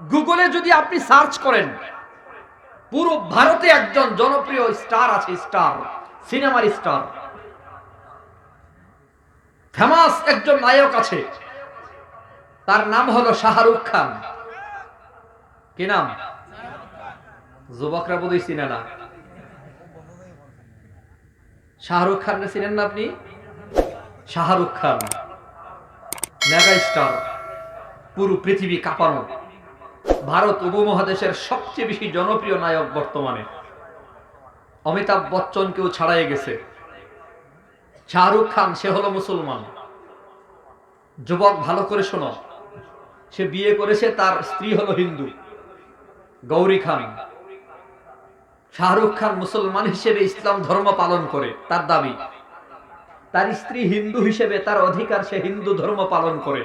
গুগলে যদি আপনি সার্চ করেন, পুরো ভারতে একজন জনপ্রিয় স্টার আছে স্টার সিনেমার স্টার ফেমাস একজন নায়ক আছে, তার নাম হলো শাহরুখ খান। কি নাম? যুবকরা বোধহয় চিনে না। শাহরুখ খান চিনেন না আপনি? শাহরুখ খান মেগা স্টার পুরো পৃথিবী কাঁপানো। ভারত উপমহাদেশের সবচেয়ে বেশি জনপ্রিয় নায়ক বর্তমানে। অমিতাভ বচ্চনকেও ছাড়াই গেছে। শাহরুখ খান, সে হলো মুসলমান। যুবক, ভালো করে শোনো। সে বিয়ে করেছে, তার স্ত্রী হলো হিন্দু, গৌরী খান। শাহরুখ খান মুসলমান হিসেবে ইসলাম ধর্ম পালন করে, তার দাবি। তার স্ত্রী হিন্দু হিসেবে তার অধিকার সে হিন্দু ধর্ম পালন করে।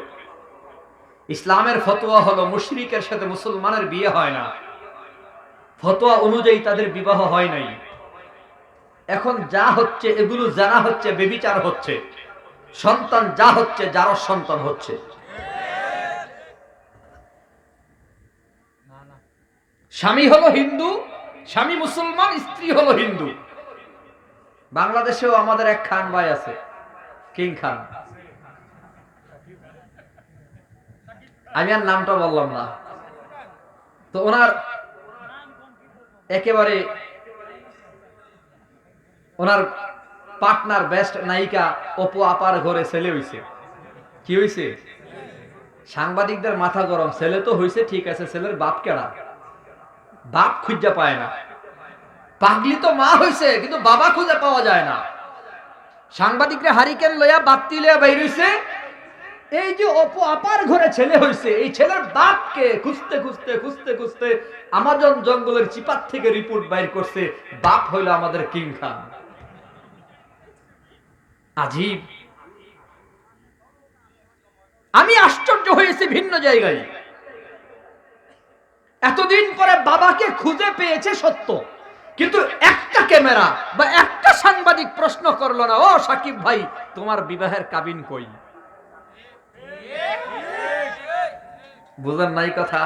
ইসলামের ফতোয়া হলো মুশরিকের সাথে মুসলমানের বিয়ে হয় না। ফতোয়া অনুযায়ী তাদের বিবাহ হয় নাই। এখন যা হচ্ছে, এগুলো জানা হচ্ছে, বেবিচার হচ্ছে। সন্তান যা হচ্ছে, যার সন্তান হচ্ছে। স্বামী হলো হিন্দু, স্বামী মুসলমান, স্ত্রী হলো হিন্দু। বাংলাদেশেও আমাদের এক খান ভাই আছে, কিং খান। আমি আর নামটা বললাম না। তো ওনার একেবারে ওনার পার্টনার, বেস্ট নায়িকা অপু আপার ঘরে ছেলে হইছে। কি হইছে? সাংবাদিকদের মাথা গরম। ছেলে তো হইছে, ঠিক আছে, ছেলের বাপ কেডা? বাপ খুঁজা পায় না। পাগলি তো মা হইছে, কিন্তু বাবা খুঁজে পাওয়া যায় না। সাংবাদিকরা হারিকেন লইয়া বাত্তি লইয়া বাইর হইছে। এই যে অপু, আপার ঘরে ছেলে হইছে, এই ছেলের বাপকে খুঁজতে খুঁজতে খুঁজতে খুঁজতে আমাজন জঙ্গলের চিপার থেকে রিপোর্ট বাইর করছে, বাপ হইল আমাদের কিং খান। আজীব। আমি আশ্চর্য হয়েছি ভিন্ন জায়গায়। এতদিন পরে বাবাকে খুঁজে পেয়েছে সত্য, কিন্তু একটা ক্যামেরা বা একটা সাংবাদিক প্রশ্ন করল না, ও সাকিব ভাই, তোমার বিবাহের কাবিন কই? বুঝেন নাই কথা?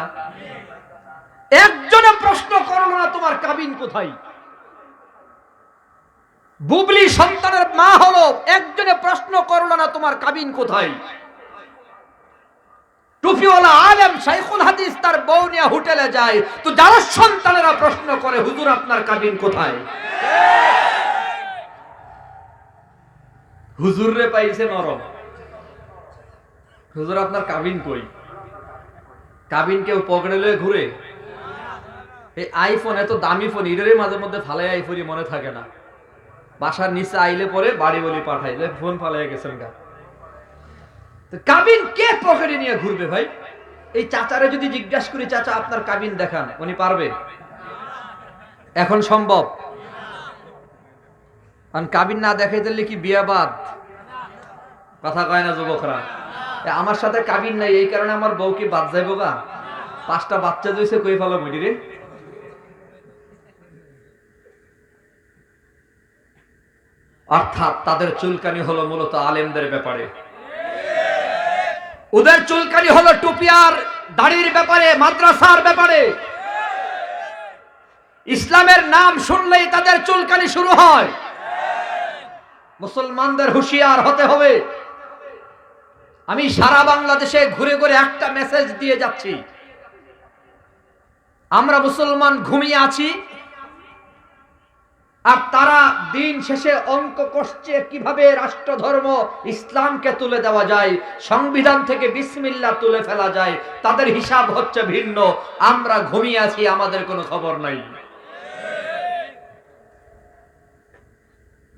একজনে প্রশ্ন করল না, তোমার কাবিন কোথায়? বুবলি সন্তানের মা হলো, একজনে প্রশ্ন করল না, তোমার কাবিন কোথায়? টুপিওয়ালা আলেম শাইখুল হাদিস তার বউ নিয়ে হোটেলে যায়। তো যারা সন্তানেরা প্রশ্ন করে, হুজুর, আপনার কাবিন কোথায়? হুজুর রে পাইছে নরম। হুজুর, আপনার কাবিন কই? কাবিন কেউ পকেটে লয়ে ঘুরে। এই আইফোন এত দামি ফোন ইডেরই মাঝে মধ্যে ফালাই আইফোনই মনে থাকে না। বাসার নিচে আইলে পরে বাড়ি বলি পাঠাইলে ফোন ফালাই গেছেন গা। তো কাবিন কে পকেটে নিয়ে ঘুরবে ভাই? এই চাচারে যদি জিজ্ঞাসা করি, চাচা, আপনার কাবিন দেখান, উনি পারবে? এখন সম্ভব। কারণ কাবিন না দেখাই দিলে কি বিয়া বাদ? কথা কয় না যুবকরা। আমার সাথে কাবিন নাই, এই কারণে আমার বউ কি বাদ যাইব গা পাঁচটা বাচ্চা দিয়েছে কই ফেলো মিডি রে? অর্থাৎ তাদের চুলকানি হলো মূলত আলেমদের ব্যাপারে। ওদের চুলকানি হলো টুপিয়ার দাড়ির ব্যাপারে, মাদ্রাসার ব্যাপারে। ইসলামের নাম শুনলেই তাদের চুলকানি শুরু হয়। মুসলমানদের হুঁশিয়ার হতে হবে। আমি সারা বাংলাদেশে ঘুরে ঘুরে একটা মেসেজ দিয়ে যাচ্ছি। আমরা মুসলমান ঘুমিয়ে আছি, আর তারা দিন শেষে অঙ্ক কষছে কীভাবে রাষ্ট্র ধর্ম ইসলামকে তুলে দেওয়া যায়, সংবিধান থেকে বিসমিল্লা তুলে ফেলা যায়, তাদের হিসাব হচ্ছে ভিন্ন। আমরা ঘুমিয়ে আছি, আমাদের কোনো খবর নাই।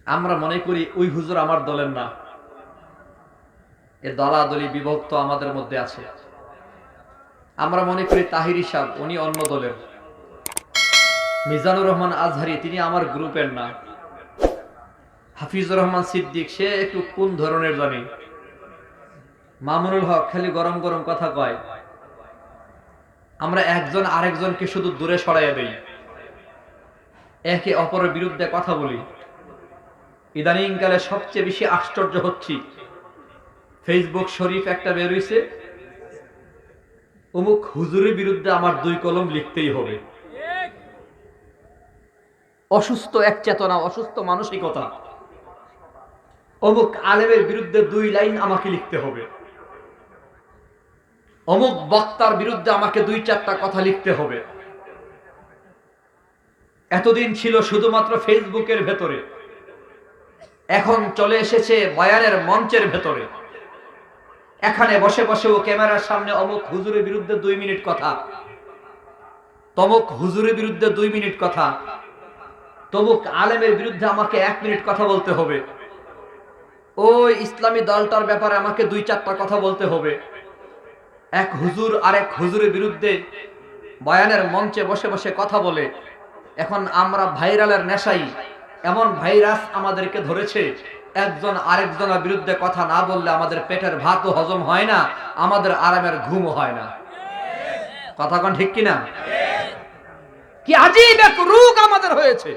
আমরা মনে করি ওই হুজুর আমার দলের না। এ দলাদলি বিভক্ত আমাদের মধ্যে আছে। আমরা মনে করি তাহির সাহ, উনি অন্য দলের। মিজানুর রহমান আজহারি, তিনি আমার গ্রুপের না। হাফিজুর রহমান সিদ্দিক, সে একটু কোন ধরনের জানি? মামুনুল হক খালি গরম গরম কথা কয়। আমরা একজন আরেকজনকে শুধু দূরে সরাইয়া দেই। একে অপরের বিরুদ্ধে কথা বলি। ইদানিংকালে সবচেয়ে বেশি আশ্চর্য হচ্ছি। ফেসবুক শরীফ একটা বের হইছে। অমুক হুজুরের বিরুদ্ধে আমার দুই কলম লিখতেই হবে। অসুস্থ এক চেতনা, অসুস্থ মানসিকতা। অমুক আলেমের বিরুদ্ধে দুই লাইন আমাকে লিখতে হবে। অমুক বক্তার বিরুদ্ধে আমাকে দুই চারটা কথা লিখতে হবে। এতদিন ছিল শুধুমাত্র ফেসবুকের ভেতরে। এখন চলে এসেছে বয়ানের মঞ্চের ভেতরে। এখানে বসে বসে ও ক্যামেরার সামনে অমুক হুজুরের বিরুদ্ধে দুই মিনিট কথা। তমুক হুজুরের বিরুদ্ধে দুই মিনিট কথা। তমুক আলেমের বিরুদ্ধে আমাকে এক মিনিট কথা বলতে হবে। ওই ইসলামী দলটার ব্যাপারে আমাকে দুই চারটা কথা বলতে হবে। এক হুজুর আর এক হুজুরের বিরুদ্ধে বয়ানের মঞ্চে বসে বসে কথা বলে। এখন আমরা ভাইরালের নেশাই। এমন ভাইরাস আমাদেরকে ধরেছে। একজন আরেকজনের বিরুদ্ধে কথা না বললে আমাদের পেটের ভাতও হজম হয় না, আমাদের আরামের ঘুমও হয় না। কথা কোন ঠিক কিনা? কি আজীব এক রোগ আমাদের হয়েছে।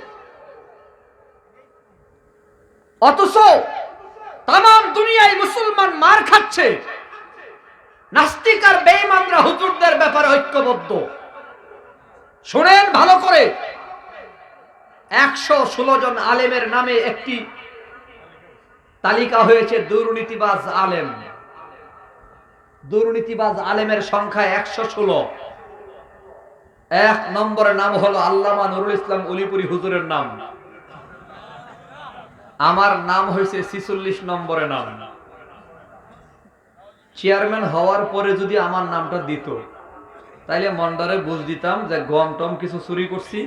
অথচ তাম দুনিয়ায় মুসলমান মার খাচ্ছে। নাস্তিক আর বেঈমানরা হুজুরদের ব্যাপারে ঐক্যবদ্ধ। শোনেন ভালো করে, একশো ষোলো জন আলেমের নামে একটি তালিকা হয়েছে দুর্নীতিবাজ আলেম। দুর্নীতিবাজ আলেমের সংখ্যা একশো ষোলো। এক নম্বরের নাম হলো আল্লামা নুরুল ইসলাম উলিপুরি হুজুরের নাম। আমার নাম হয়েছে ছিচল্লিশ নম্বরে নাম। চেয়ারম্যান হওয়ার পরে যদি আমার নামটা দিত, তাইলে মন্ডারে বুঝ দিতাম যে গম টম কিছু চুরি করছি।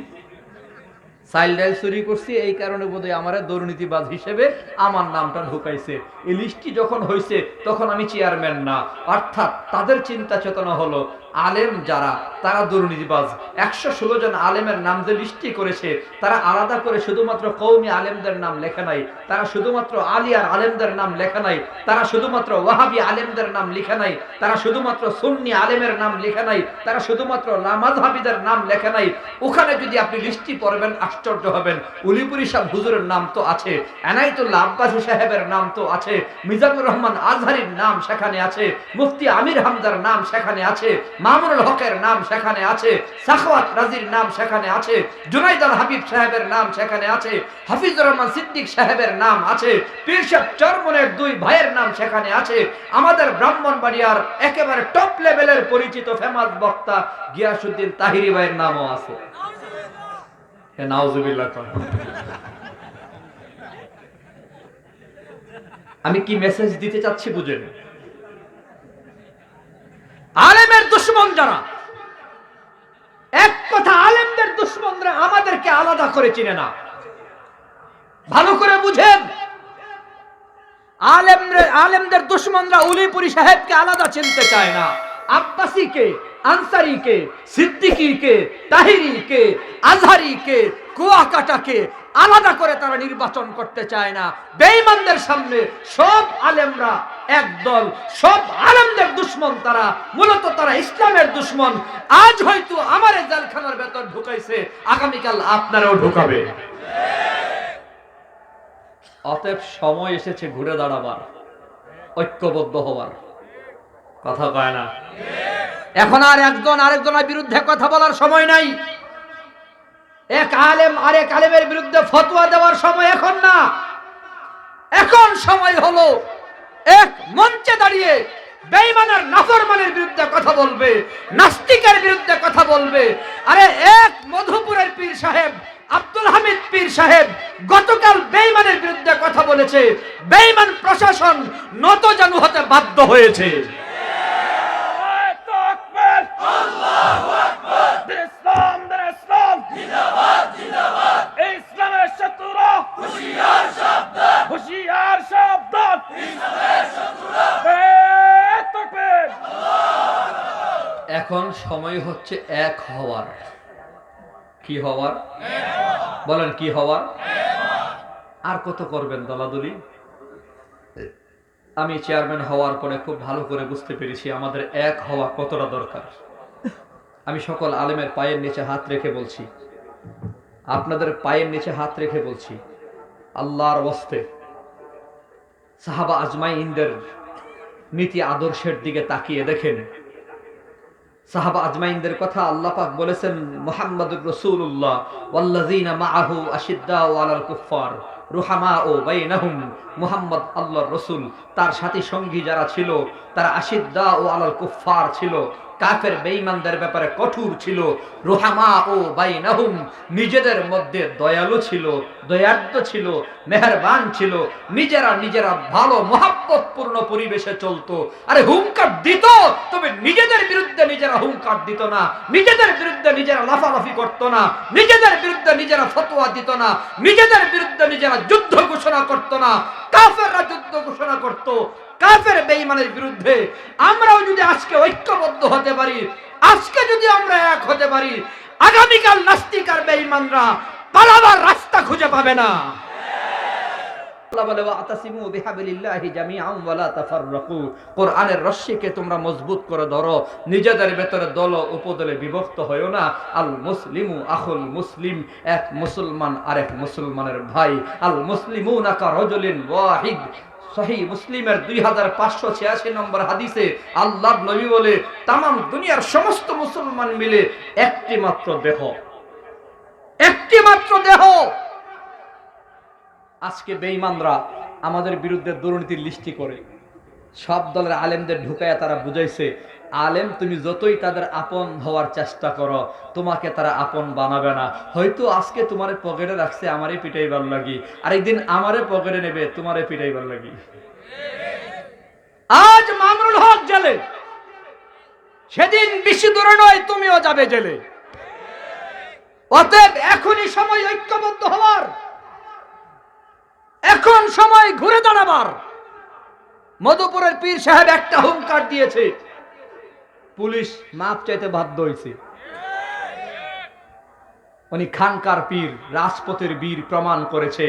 চাইল ডাইল চুরি করছি, এই কারণে বোধহয় আমার দুর্নীতিবাজ হিসেবে আমার নামটা ঢুকাইছে। এই লিস্টটি যখন হয়েছে তখন আমি চেয়ারম্যান না। অর্থাৎ তাদের চিন্তা চেতনা হলো আলেম যারা, তারা দুর্নীতিবাজ। একশো ষোলো জন আলেমের নাম যে লিস্টি করেছে, তারা আলাদা করে শুধুমাত্র কৌমি আলেমদের নাম লেখা নাই। তারা শুধুমাত্র আলিয়ার আলেমদের নাম লেখা নাই। তারা শুধুমাত্র ওয়াহাবি আলেমদের নাম লেখা নাই। তারা শুধুমাত্র সুন্নি আলেমের নাম লেখা নাই। তারা শুধুমাত্র লামাজহাবিদের নাম লেখা নাই। ওখানে যদি আপনি লিস্টি পড়বেন, আশ্চর্য হবেন। উলিপুরি সাহ হুজুরের নাম তো আছে। এনাইতুল্লাহ আব্বাসী সাহেবের নাম তো আছে। মিজানুর রহমান আজহারির নাম সেখানে আছে। মুফতি আমির হামদার নাম সেখানে আছে। মামুনুল হকের নাম সেখানে আছে, সাখওয়াত রাজির নাম সেখানে আছে, জুনাইদ আল হাবিব সাহেবের নাম সেখানে আছে, হাফিজুর রহমান সিদ্দিক সাহেবের নাম আছে পীরসাহ চরমনের দুই ভাইয়ের নাম সেখানে আছে, আমাদের ব্রাহ্মণবাড়িয়ার একেবারে টপ লেভেলের পরিচিত ফেমাস বক্তা গিয়াসুদ্দিন তাহিরি ভাইয়ের নামও আছে নাউজুবিল্লাহ। আমি কি মেসেজ দিতে চাচ্ছি বুঝেন আলেমের দুশ্মন যারা। এক কথা, আলেমদের দুশ্মনরা আমাদেরকে আলাদা করে চিনে না। ভালো করে বুঝেন। আলেমদের আলেমদের দুশ্মনরা উলিপুরি সাহেবকে আলাদা চিনতে চায় না। আব্বাসীকে, আনসারিকে, সিদ্দিকিকে, তাহিরিকে, আজহারিকে, কুয়াকাটাকে আলাদা করে তারা নির্বাচন করতে চায় না। বেঈমানদের সামনে সব আলেমরা একদল সব আলেমদের দুশ্মন তারা, মূলত তারা ইসলামের দুশ্মন। আজ হয়তো আমার জেলখানার ভেতর ঢুকাইছে, আগামীকাল আপনারাও ঢুকাবে অতএব সময় এসেছে ঘুরে দাঁড়াবার, ঐক্যবদ্ধ হওয়ার। কথা কয় না? এখন আর একজন আরেকজনের বিরুদ্ধে কথা বলার সময় নাই। এক আলেম আরেক আলেমের বিরুদ্ধে ফতোয়া দেওয়ার সময় এখন না। এখন সময় হলো এক মঞ্চে দাঁড়িয়ে বেঈমানের নাফরমানের বিরুদ্ধে কথা বলবে, নাস্তিকের বিরুদ্ধে কথা বলবে। আরে এক মধুপুরের পীর সাহেব, আব্দুল হামিদ পীর সাহেব গতকাল বেঈমানের বিরুদ্ধে কথা বলেছে। বেঈমান প্রশাসন নত জানু হতে বাধ্য হয়েছে ইসলাম ইসলাম ইসলামের শত্রুরা হুশিয়ার সাবধান হুশিয়ার সাবধান তাকবীর সময় হচ্ছে এক হওয়ার। কি হওয়ার? বলেন, কি হওয়ার? আর কত করবেন দলাদলি? আমি চেয়ারম্যান হওয়ার পরে খুব ভালো করে বুঝতে পেরেছি আমাদের এক হওয়া কতটা দরকার। আমি সকল আলেমের পায়ের নিচে হাত রেখে বলছি। আপনাদের পায়ের নিচে হাত রেখে বলছি। আল্লাহর বস্তে সাহাবা আজমাই আজমাইনদের নীতি আদর্শের দিকে তাকিয়ে দেখেন। সাহাবা আজমাইনদের কথা আল্লাহ পাক বলেছেন, মুহাম্মদুর রাসূলুল্লাহ ওয়াল্লাযিনা মাআহু আশিদ্দাউ আলাল কুফফার রুহামা ও বাইনাহুম, মুহাম্মদ আল্লাহর রসুল। তার সাথী সঙ্গী যারা ছিল, তারা আশিদ্দা ও আলাল কুফফার ছিল। কাফের বেঈমানদের ব্যাপারে কঠোর ছিল, রুহামা ও বাইনাহুম নিজেদের মধ্যে দয়ালু ছিল দয়ার্দ ছিল, মেহেরবান ছিল, নিজেরা নিজেরা ভালো মহাব্বতপূর্ণ পরিবেশে চলতো। আরে হুঙ্কার দিত, তবে নিজেদের বিরুদ্ধে নিজেরা হুঙ্কার দিত না, নিজেদের বিরুদ্ধে নিজেরা লাফালাফি করত না, নিজেদের বিরুদ্ধে নিজেরা ফতোয়া দিত না, নিজেদের বিরুদ্ধে নিজেরা যুদ্ধ ঘোষণা করত না, কাফেররা যুদ্ধ ঘোষণা করত কাফের বেঈমানের বিরুদ্ধে আমরাও যদি আজকে ঐক্যবদ্ধ হতে পারি, আজকে যদি আমরা এক হতে পারি, আগামীকাল নাস্তিক আর বেঈমানরা পালাবার রাস্তা খুঁজে পাবে না। আল্লাহ মুসলিমু মুসলিমের দুই হাজার ছিয়াশি আল্লাহ নবী বলে তাম দুনিয়ার সমস্ত মুসলমান মিলে একটি মাত্র দেহ। একটি মাত্র দেহ! আজকে বেঈমানরা আমাদের বিরুদ্ধে দুর্নীতির লিস্টি করে। সব দলের আলেমদের ঢুকাইয়া তারা বুঝাইছে, আলেম, তুমি যতই তাদের আপন হওয়ার চেষ্টা করো, তোমাকে তারা আপন বানাবে না। হয়তো আজকে তোমার পকেটে রাখছে আমারই পিটাইবার লাগি। আরেকদিন আমারে পকেটে নেবে, তোমারে পিটাইবার লাগি। আজ মামরুল হক জেলে। সেদিন বেশি দূরে নয়, তুমিও যাবে জেলে। অতএব এখনই সময় ঐক্যবদ্ধ হওয়ার। এখন সময় ঘুরে দাঁড়াবার। মধুপুরের পীর সাহেব একটা হুঙ্কার দিয়েছে। পুলিশ মাপ চাইতে বাধ্য হয়েছে উনি খানকার পীর, রাজপথের বীর প্রমাণ করেছে।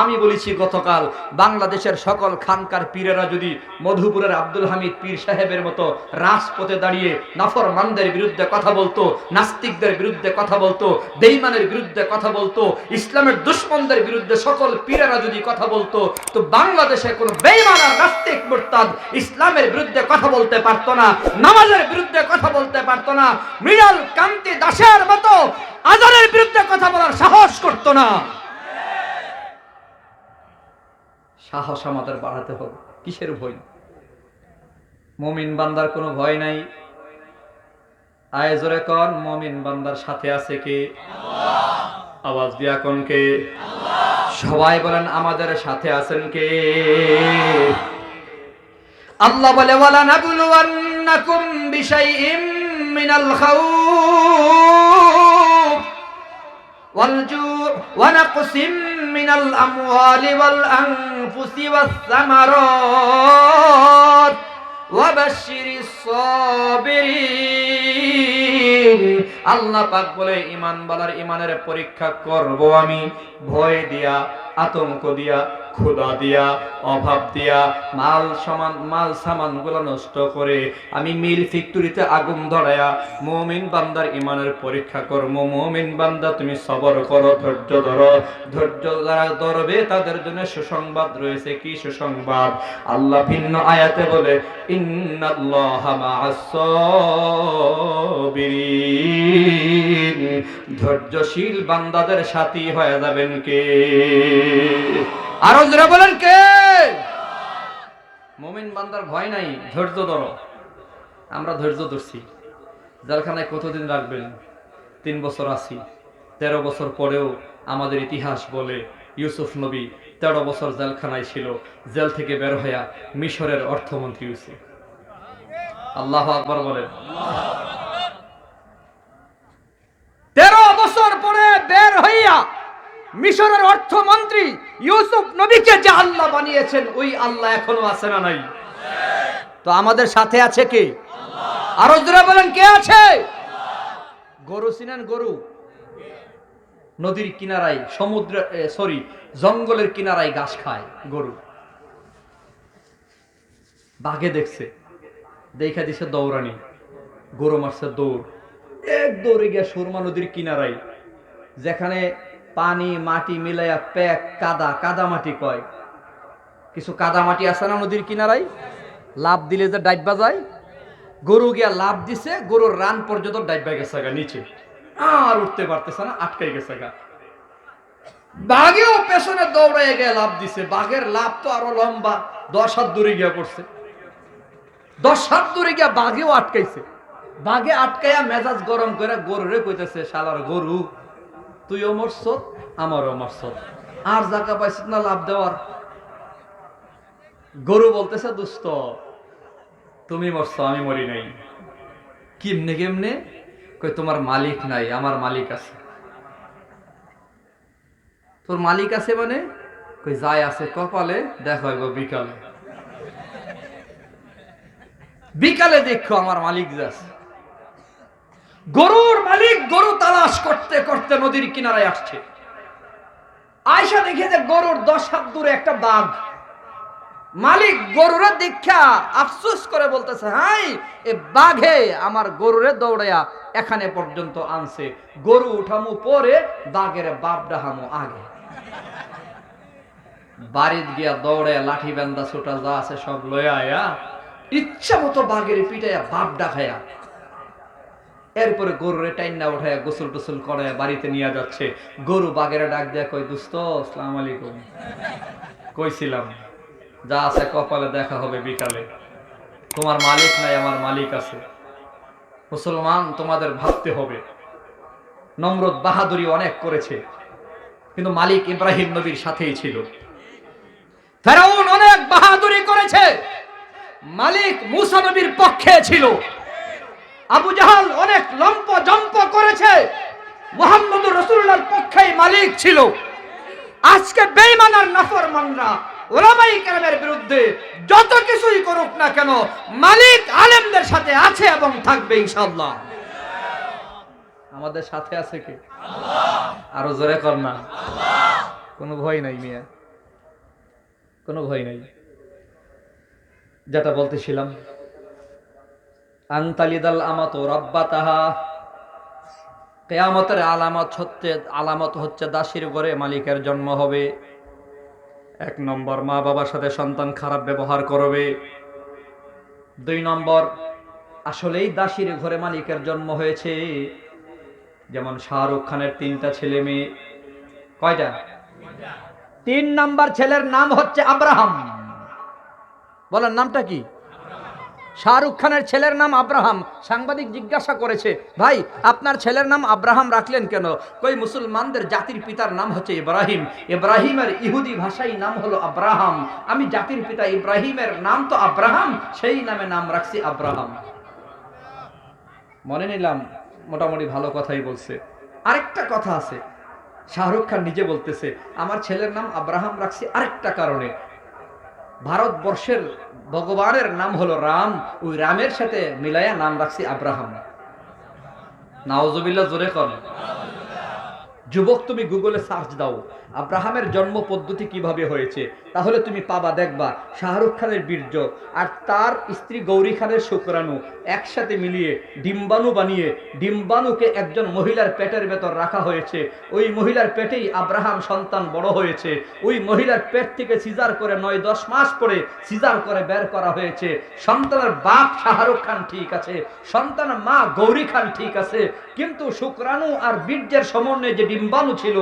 আমি বলেছি, গতকাল বাংলাদেশের সকল খানকার পীরেরা যদি মধুপুরের আব্দুল হামিদ পীর সাহেবের মতো রাজপথে দাঁড়িয়ে নাফরমানদের বিরুদ্ধে কথা বলতো, নাস্তিকদের বিরুদ্ধে কথা বলতো, বেইমানের বিরুদ্ধে কথা বলতো, ইসলামের দুশ্মনদের বিরুদ্ধে সকল পীরেরা যদি কথা বলতো, তো বাংলাদেশে কোনো বেইমান আর নাস্তিক মুরতাদ ইসলামের বিরুদ্ধে কথা বলতে পারতো না, নামাজের বিরুদ্ধে কথা বলতে পারতো না। মৃণাল কান্তি দাসের মতো আজারের বিরুদ্ধে কথা বলার সাহস করতো না। সাহস আমাদের বাড়াতে হবে। কিসের ভয়? মমিন বান্দার কোনো ভয় নাই। আয়োজরে কন, মমিন বান্দার সাথে আছে কে? আওয়াজ দিয়া কন কে? সবাই বলেন, আমাদের সাথে আছেন কে? আল্লাহ বলে ওয়ালা নাবলুয়ান্নাকুম বিশাইইম মিনাল খাউফ। والجوع ونقص من الأموال والأنفس والثمرات وبشر الصابرين আল্লাহ পাক বলে ইমান বালার ইমানের পরীক্ষা করব আমি ভয় দিয়া আতঙ্ক দিয়া ক্ষুধা দিয়া, অভাব দিয়া, মাল সমান, মাল সামানগুলো নষ্ট করে আমি মিল ফ্যাক্টরিতে আগুন ধরায়া মমিন বান্দার ইমানের পরীক্ষা করব মমিন বান্দা, তুমি সবর করো, ধৈর্য ধরো। ধৈর্য যারা ধরবে, তাদের জন্য সুসংবাদ রয়েছে। কি সুসংবাদ? আল্লাহ ভিন্ন আয়াতে বলে ধৈর্যশীল বান্দাদের সাথী হয়ে যাবেন কে? আরও জোরে বলেন কে? মমিন বান্দার ভয় নাই, ধৈর্য ধরো। আমরা ধৈর্য ধরছি। জেলখানায় কতদিন রাখবেন? তিন বছর আছি। তেরো বছর পরেও আমাদের ইতিহাস বলে ইউসুফ নবী তেরো বছর জেলখানায় ছিল, জেল থেকে বের হইয়া মিশরের অর্থমন্ত্রী হয়েছে আল্লাহ আকবর বলেন তেরো বছর পরে বের হইয়া মিশরের অর্থমন্ত্রী ইউসুফ নবীকে যে আল্লাহ বানিয়েছেন, ওই আল্লাহ এখনও আছে না নাই? তো আমাদের সাথে আছে কে? আরও জোরে বলেন, কে আছে? গরু চিনেন গরু? নদীর কিনারায়, সমুদ্র সরি জঙ্গলের কিনারায় ঘাস খায় গরু। বাঘে দেখছে, দেখা দিছে দৌড়ানি। গরু মারছে দৌড়। এক দৌড়ে গিয়া সুরমা নদীর কিনারায়, যেখানে পানি, মাটি মিলাইয়া প্যাক, কাদা কাদা মাটি কয়। কিছু কাদা মাটি আছে না নদীর কিনারায়? লাভ দিলে যে ডাইবা যায়। গরু গিয়া লাভ দিছে, গরুর রান পর্যন্ত ডাইবা গেছে গা, নিচে। আর উঠতে পারতেছে না, আটকাই গেছে গা। বাঘেও পেছনে দৌড়াই গিয়ে লাভ দিছে। বাঘের লাভ তো আরও লম্বা, দশ হাত দূরে গিয়া পড়ছে। দশ হাত দূরে গিয়া বাঘেও আটকাইছে। বাঘে আটকাইয়া মেজাজ গরম করে গরুরে কইতেছে, শালার গরু তুইও মরছ আমারও মরছ আর জায়গা পাইছিস না লাভ দেওয়ার? গরু বলতেছে দুস্থ তুমি মরছ, আমি মরি নাই। কেমনে কেমনে? কই তোমার মালিক নাই, আমার মালিক আছে। তোর মালিক আছে মানে? কই যায় আছে কপালে, দেখো হইব বিকালে। বিকালে দেখো, আমার মালিক যাচ্ছে গরুর মালিক গরু তালাশ করতে করতে নদীর কিনারায় আসছে। আয়সা দেখে যে গরুর দশ হাত দূরে একটা বাঘ। মালিক গরুরে দেখা আফসোস করে বলতেছে, হাই, এ বাঘে আমার গরুরে দৌড়াইয়া এখানে পর্যন্ত আনছে। গরু উঠামু পরে বাঘের বাপ ডাহামু আগে। বাড়িত গিয়া দৌড়ে লাঠি বেন্দা ছোটা যা আছে সব লয়া আয়া, ইচ্ছা মতো বাঘের পিটাইয়া বাপ ডাকাইয়া এরপরে গরুরে টাইনা উঠাইয়া গোসল টোসল করে বাড়িতে নিয়ে যাচ্ছে। গরু বাঘের ডাক দেয়া কই দুস্ত, আসসালাম আলাইকুম। কইছিলাম, যা আছে কপালে দেখা হবে বিকালে। তোমার মালিক নাই, আমার মালিক আছে। মুসলমান তোমাদের ভাবতে হবে। নম্রত বাহাদুরি অনেক করেছে, কিন্তু মালিক ইব্রাহিম নবীর সাথেই ছিল। ফেরাউন অনেক বাহাদুরি করেছে, মালিক মুসা নবীর পক্ষে ছিল। আবু জাহাল অনেক লম্প জম্প করেছে। মোহাম্মদ রসুল্লাহর পক্ষেই মালিক ছিল। আজকে বেইমান আর নাফরমানরা, ওলামাই কেরামের বিরুদ্ধে যত কিছুই করুক না কেন, মালিক আলেমদের সাথে আছে এবং থাকবে ইনশাআল্লাহ। আমাদের সাথে আছে কি? আরও জোরে কর না। কোনো ভয় নাই মিয়া। কোনো ভয় নাই। যেটা বলতেছিলাম আন্তালিদাল আমাত রব্বা তাহা কেয়ামতের আলামত হচ্ছে আলামত হচ্ছে দাসির ঘরে মালিকের জন্ম হবে। এক নম্বর, মা বাবার সাথে সন্তান খারাপ ব্যবহার করবে। দুই নম্বর, আসলেই দাসির ঘরে মালিকের জন্ম হয়েছে। যেমন শাহরুখ খানের তিনটা ছেলে মেয়ে। কয়টা? তিন নাম্বার ছেলের নাম হচ্ছে আব্রাহাম। বলেন, নামটা কি? শাহরুখ খানের ছেলের নাম আব্রাহাম। সাংবাদিক জিজ্ঞাসা করেছে, ভাই, আপনার ছেলের নাম আব্রাহাম রাখলেন কেন? কই, মুসলমানদের জাতির পিতার নাম হচ্ছে ইব্রাহিম। ইব্রাহিমের ইহুদি ভাষাই নাম হলো আব্রাহাম। আমি জাতির পিতা ইব্রাহিমের নাম তো আব্রাহাম, সেই নামে নাম রাখছি আব্রাহাম। মনে নিলাম, মোটামুটি ভালো কথাই বলছে। আরেকটা কথা আছে, শাহরুখ খান নিজে বলতেছে, আমার ছেলের নাম আব্রাহাম রাখছি আরেকটা কারণে। ভারতবর্ষের ভগবানের নাম হলো রাম। ওই রামের সাথে মিলাইয়া নাম রাখছি আব্রাহাম। নাওজবিল্লা জোরে কর যুবক, তুমি গুগলে সার্চ দাও। আব্রাহামের জন্ম পদ্ধতি কীভাবে হয়েছে? তাহলে তুমি পাবা, দেখবা, শাহরুখ খানের বীর্য আর তার স্ত্রী গৌরী খানের শুক্রাণু একসাথে মিলিয়ে ডিম্বাণু বানিয়ে, ডিম্বাণুকে একজন মহিলার পেটের ভেতর রাখা হয়েছে। ওই মহিলার পেটেই আব্রাহাম সন্তান বড় হয়েছে। ওই মহিলার পেট থেকে সিজার করে নয়, দশ মাস পরে সিজার করে বের করা হয়েছে। সন্তানের বাপ শাহরুখ খান ঠিক আছে, সন্তানের মা গৌরী খান ঠিক আছে, কিন্তু শুক্রাণু আর বীর্যের সমন্বয়ে যে ডিম্বাণু ছিল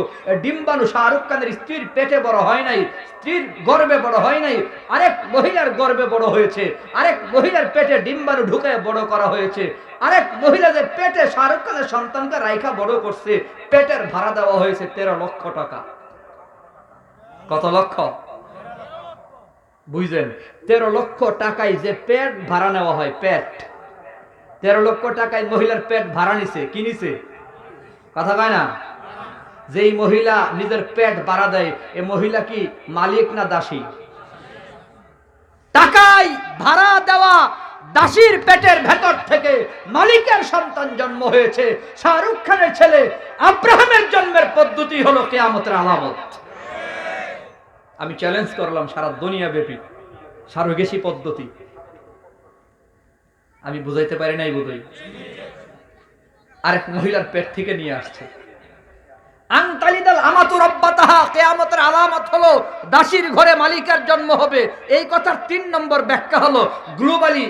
ডিম্বাণু শাহরুখ খানের স্ত্রীর পেটে বড় হয় নাই, স্ত্রীর গর্বে বড় হয় নাই, আরেক মহিলার গর্বে বড় হয়েছে, আরেক মহিলার পেটে ডিম্বাণু ঢুকে বড় করা হয়েছে, আরেক মহিলাদের পেটে শাহরুখ খানের সন্তানকে রাইখা বড় করছে, পেটের ভাড়া দেওয়া হয়েছে তেরো লক্ষ টাকা। কত লক্ষ? বুঝলেন? তেরো লক্ষ টাকায় যে পেট ভাড়া নেওয়া হয়, পেট। তেরো লক্ষ টাকায় মহিলার পেট ভাড়া নিছে কি নিছে কথা কয় না? যেই মহিলা নিজের পেট বাড়া দেয়, এ মহিলা কি মালিক না দাসী? টাকায় ভাড়া দেওয়া দাসীর পেটের ভেতর থেকে মালিকের সন্তান জন্ম হয়েছে। শাহরুখ খানের ছেলে আব্রাহামের জন্মের পদ্ধতি হলো কেয়ামতের আলামত। আমি চ্যালেঞ্জ করলাম সারা দুনিয়া ব্যাপী। সারোগেসি পদ্ধতি। আমি বুঝাইতে পারি নাই বোধই আরেক মহিলার পেট থেকে নিয়ে আসছে। আলামত হলো দাসীর ঘরে মালিকের জন্ম হবে। এই কথার তিন নম্বর ব্যাখ্যা হলো গ্লোবালি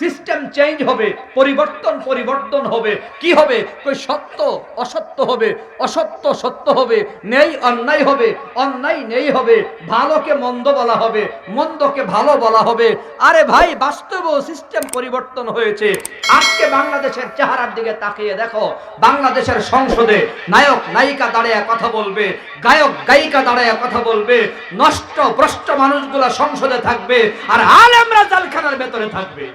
সিস্টেম চেঞ্জ হবে, পরিবর্তন পরিবর্তন হবে। কি হবে? কই সত্য, অসত্য হবে, অসত্য সত্য হবে, নেই অন্যায় হবে, অন্যায় নেই হবে, ভালোকে মন্দ বলা হবে, মন্দকে ভালো বলা হবে। আরে ভাই, বাস্তব সিস্টেম পরিবর্তন হয়েছে। আজকে বাংলাদেশের চেহারার দিকে তাকিয়ে দেখো, বাংলাদেশের সংসদে নায়ক, নায়িকা দাঁড়িয়ে কথা বলবে, গায়ক, গায়িকা দাঁড়িয়ে কথা বলবে, নষ্ট, ভ্রষ্ট মানুষগুলা সংসদে থাকবে, আর আলেমরা জালখানার ভেতরে থাকবে।